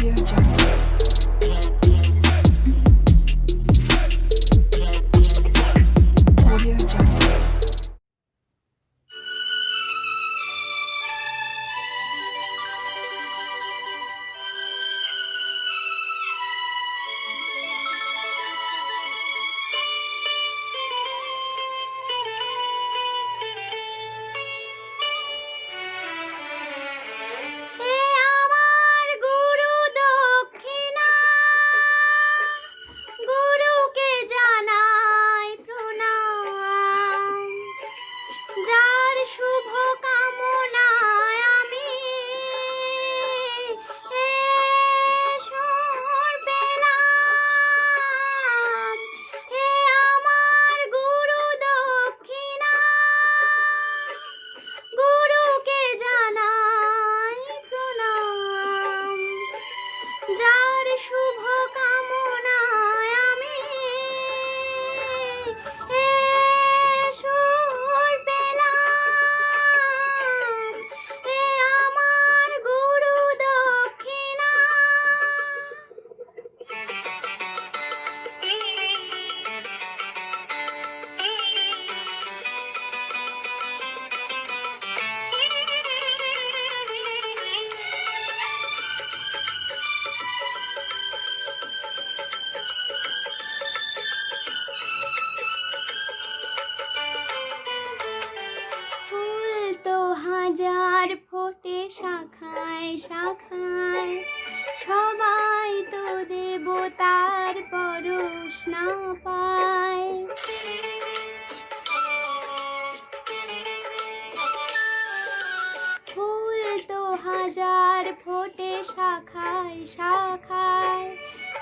Audio Jungle. ফোটে শাখায় শাখায়। সবাই তো দেবতার পরশ না পায়। ফুল তো হাজার ফোটে শাখায় শাখায়।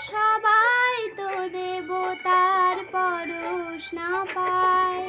সবাই তো দেবতার পরশ না পায়।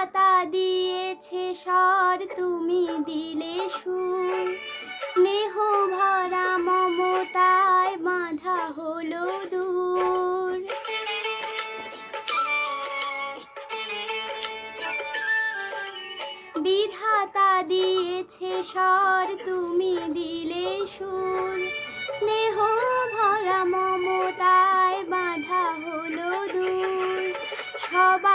বিধাতা দিয়েছে স্বর তুমি দিলে সুর। স্নেহ ভরা মমতায় বাঁধা হলো দূর। বিধাতা দিয়েছে স্বর তুমি দিলে সুর। স্নেহ ভরা মমতায় বাঁধা হলো দূর। পদরে